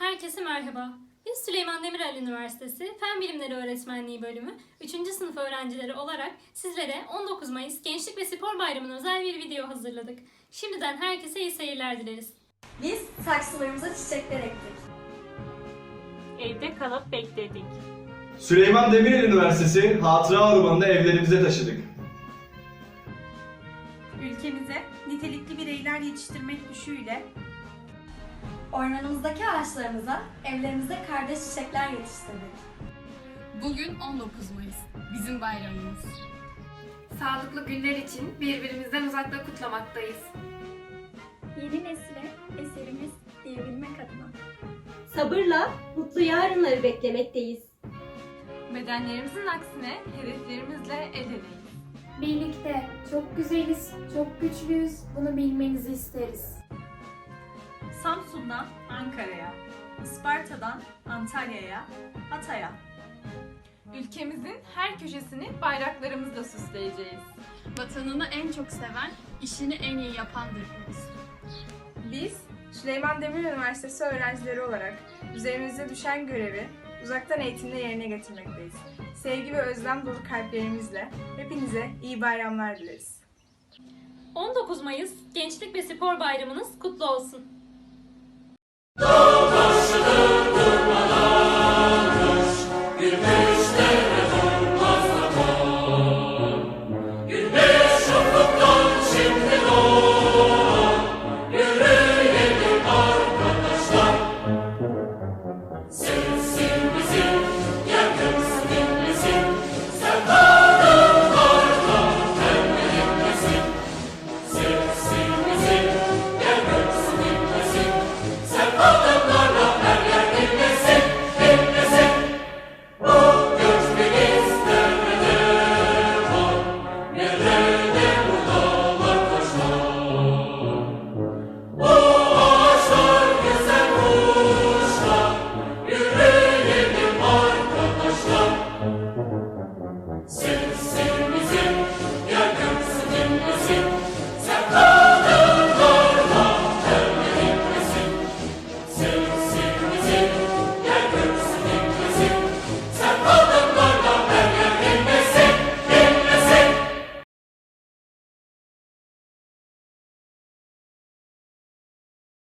Herkese merhaba. Biz Süleyman Demirel Üniversitesi Fen Bilimleri Öğretmenliği Bölümü 3. sınıf öğrencileri olarak sizlere 19 Mayıs Gençlik ve Spor Bayramı'na özel bir video hazırladık. Şimdiden herkese iyi seyirler dileriz. Biz saksılarımıza çiçekler ektik. Evde kalıp bekledik. Süleyman Demirel Üniversitesi Hatıra Ormanı'nı evlerimize taşıdık. Ülkemize nitelikli bireyler yetiştirmek düşüyle Ormanımızdaki ağaçlarımıza, evlerimize kardeş çiçekler yetiştirdik. Bugün 19 Mayıs. Bizim bayramımız. Sağlıklı günler için birbirimizden uzakta kutlamaktayız. yeni nesile eserimiz diyebilmek adına. Sabırla mutlu yarınları beklemekteyiz. bedenlerimizin aksine hedeflerimizle el eleyiz. Birlikte çok güzeliz, çok güçlüyüz. Bunu bilmenizi isteriz. Samsun'dan Ankara'ya, Isparta'dan Antalya'ya, Hatay'a. Ülkemizin her köşesini bayraklarımızla süsleyeceğiz. Vatanını en çok seven, işini en iyi yapandır biz. Biz Süleyman Demirel Üniversitesi öğrencileri olarak üzerimize düşen görevi uzaktan eğitimde yerine getirmekteyiz. Sevgi ve özlem dolu kalplerimizle hepinize iyi bayramlar dileriz. 19 Mayıs Gençlik ve Spor Bayramınız kutlu olsun.